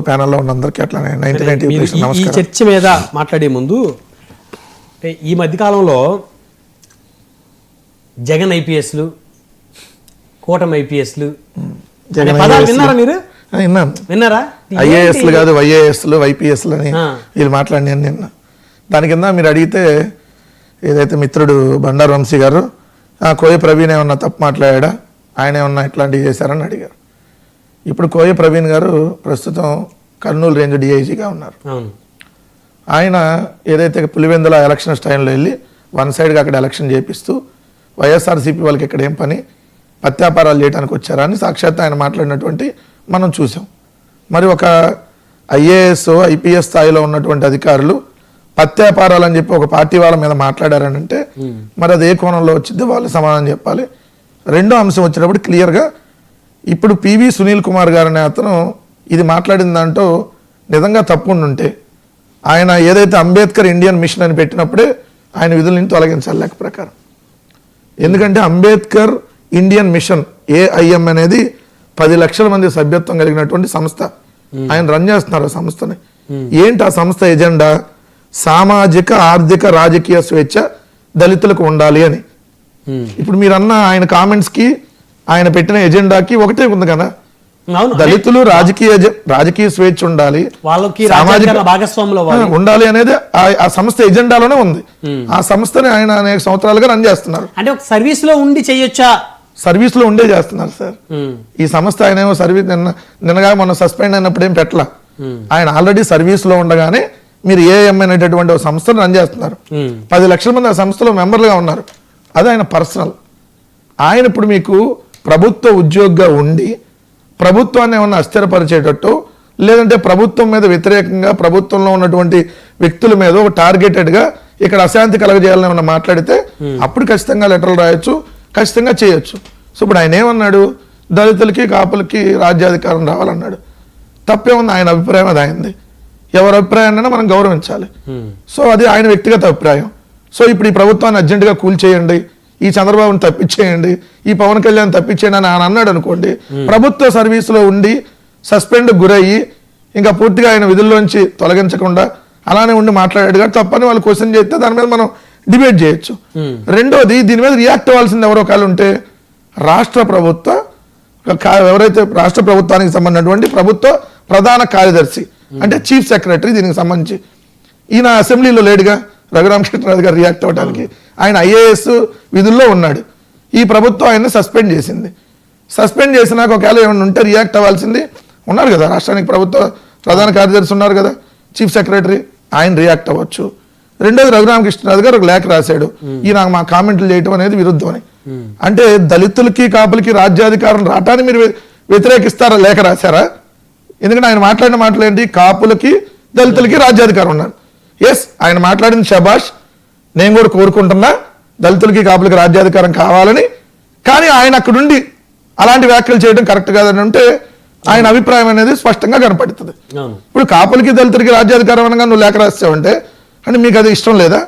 ప్యానల్లో ఉన్న అందరికీ అట్లానే నైన్టీ నైన్టీ మీరు ఈ- చర్చ మీద మాట్లాడే ముందు ఈ మధ్యకాలంలో జగన్ ఐపీఎస్లు కూటమి ఐపీఎస్లు జగన్. విన్నారా మీరు? విన్నాను. విన్నారా? ఐఏఎస్లు కాదు వైఏఎస్లు వైపీఎస్లు అని. వీళ్ళు మాట్లాడినాను నిన్న. దాని కింద మీరు అడిగితే ఏదైతే మిత్రుడు బండారు వంశీ గారు "ఆ, కోయ ప్రవీణ్ ఏమన్నా తప్పు మాట్లాడా? ఆయన ఏమన్నా ఇట్లాంటివి చేశారని అడిగారు. ఇప్పుడు కోయ ప్రవీణ్ గారు ప్రస్తుతం కర్నూలు రేంజ్ డిఐజీగా ఉన్నారు. ఆయన ఏదైతే పులివెందుల ఎలక్షన్స్ టైంలో వెళ్ళి వన్ సైడ్గా అక్కడ ఎలక్షన్ చేపిస్తూ వైఎస్ఆర్సీపీ వాళ్ళకి ఇక్కడ ఏం పని? పత్యాపారాలు చేయడానికి వచ్చారా అని సాక్షాత్ ఆయన మాట్లాడినటువంటి మనం చూసాం. మరి ఒక ఐఏఎస్ ఐపీఎస్ స్థాయిలో ఉన్నటువంటి అధికారులు పత్యాపారాలు అని చెప్పి ఒక పార్టీ వాళ్ళ మీద మాట్లాడారని అంటే మరి అది ఏ కోణంలో వచ్చిందో వాళ్ళు సమాధానం చెప్పాలి. రెండో అంశం వచ్చినప్పుడు క్లియర్గా ఇప్పుడు పివి సునీల్ కుమార్ గారు అనే అతను ఇది మాట్లాడిన దాంట్లో నిజంగా తప్పు ఉంటే ఆయన ఏదైతే అంబేద్కర్ ఇండియన్ మిషన్ అని పెట్టినప్పుడే ఆయన విధుల నుంచి తొలగించాలి లెక్క ప్రకారం. ఎందుకంటే అంబేద్కర్ ఇండియన్ మిషన్ ఏఐఎం అనేది పది లక్షల మంది సభ్యత్వం కలిగినటువంటి సంస్థ. ఆయన రన్ చేస్తున్నారు ఆ సంస్థని. ఏంటి ఆ సంస్థ ఎజెండా? సామాజిక ఆర్థిక రాజకీయ స్వేచ్ఛ దళితులకు ఉండాలి అని. ఇప్పుడు మీరు అన్న ఆయన కామెంట్స్కి ఆయన పెట్టిన ఎజెండాకి ఒకటే ఉంది కదా? దళితులు రాజకీయ రాజకీయ స్వేచ్ఛ ఉండాలి. వాళ్ళకి సామాజిక- భాగస్వాములు ఉండాలి అనేది ఆ- సంస్థ ఎజెండాలోనే ఉంది. ఆ సంస్థని ఆయన అనేక సంవత్సరాలుగా రన్ చేస్తున్నారు. అంటే ఒక సర్వీస్లో ఉండి చేయొచ్చా? సర్వీస్లో ఉండే చేస్తున్నారు సార్. ఈ సంస్థ ఆయన ఏమో సర్వీస్ నిన్న నిన్నగా మొన్న సస్పెండ్ అయినప్పుడు ఏం పెట్టలా? ఆయన ఆల్రెడీ సర్వీస్లో ఉండగానే మీరు ఏఎం అనేటటువంటి ఒక సంస్థను రన్ చేస్తున్నారు. పది లక్షల మంది ఆ సంస్థలో మెంబర్లుగా ఉన్నారు. అది ఆయన పర్సనల్. ఆయన ఇప్పుడు మీకు ప్రభుత్వ ఉద్యోగిగా ఉండి ప్రభుత్వాన్ని ఏమన్నా అస్థిరపరిచేటట్టు లేదంటే ప్రభుత్వం మీద వ్యతిరేకంగా ప్రభుత్వంలో ఉన్నటువంటి వ్యక్తుల మీద ఒక టార్గెటెడ్గా ఇక్కడ అశాంతి కలగజేయాలని ఏమన్నా మాట్లాడితే అప్పుడు ఖచ్చితంగా లెటర్లు రాయొచ్చు ఖచ్చితంగా చేయొచ్చు. సో ఇప్పుడు ఆయన ఏమన్నాడు? దళితులకి కాపులకి రాజ్యాధికారం రావాలన్నాడు. తప్పేముంది? ఆయన అభిప్రాయం అది ఆయనది. ఎవరి అభిప్రాయాన్ని మనం గౌరవించాలి. సో అది ఆయన వ్యక్తిగత అభిప్రాయం. సో ఇప్పుడు ఈ ప్రభుత్వాన్ని అర్జెంటుగా కూల్చేయండి. ఈ చంద్రబాబుని తప్పించేయండి ఈ పవన్ కళ్యాణ్ తప్పించేయండి అని ఆయన అన్నాడు అనుకోండి ప్రభుత్వ సర్వీసులో ఉండి సస్పెండ్ గురయ్యి ఇంకా పూర్తిగా ఆయన విధుల్లోంచి తొలగించకుండా అలానే ఉండి మాట్లాడాడు కాబట్టి తప్పని వాళ్ళు క్వశ్చన్ చేస్తే దాని మీద మనం డిబేట్ చేయొచ్చు. రెండోది దీని మీద రియాక్ట్ అవ్వాల్సింది ఎవరో ఒకళ్ళు ఉంటే రాష్ట్ర ప్రభుత్వ ఎవరైతే రాష్ట్ర ప్రభుత్వానికి సంబంధించినటువంటి ప్రభుత్వ ప్రధాన కార్యదర్శి అంటే చీఫ్ సెక్రటరీ దీనికి సంబంధించి. ఈయన అసెంబ్లీలో లేడుగా రఘురామకృష్ణరాజు గారు రియాక్ట్ అవ్వడానికి ఆయన ఐఏఎస్ విధుల్లో ఉన్నాడు. ఈ ప్రభుత్వం ఆయన్ని సస్పెండ్ చేసింది. సస్పెండ్ చేసినాక ఒకవేళ ఏమైనా ఉంటే రియాక్ట్ అవ్వాల్సింది ఉన్నారు కదా. రాష్ట్రానికి ప్రభుత్వ ప్రధాన కార్యదర్శి ఉన్నారు కదా. చీఫ్ సెక్రటరీ ఆయన రియాక్ట్ అవ్వచ్చు. రెండోది రఘురామకృష్ణరాజు గారు ఒక లేఖ రాశాడు. ఈయన మా కామెంట్లు చేయటం అనేది విరుద్ధం అని అంటే దళితులకి కాపులకి రాజ్యాధికారం రావటాన్ని మీరు వ్య- వ్యతిరేకిస్తారా లేఖ రాశారా? ఎందుకంటే ఆయన మాట్లాడిన మాటలు ఏంటి? కాపులకి దళితులకి రాజ్యాధికారం ఉన్నారు. ఎస్ ఆయన మాట్లాడిన శబాష్ నేను కూడా కోరుకుంటున్నా దళితులకి కాపులకి రాజ్యాధికారం కావాలని. కానీ ఆయన అక్కడుండి అలాంటి వ్యాఖ్యలు చేయడం కరెక్ట్ కాదని అంటే ఆయన అభిప్రాయం అనేది స్పష్టంగా కనపడుతుంది. ఇప్పుడు కాపులకి దళితులకి రాజ్యాధికారం అనగా నువ్వు లేఖ రాస్తావంటే అంటే మీకు అది ఇష్టం లేదా?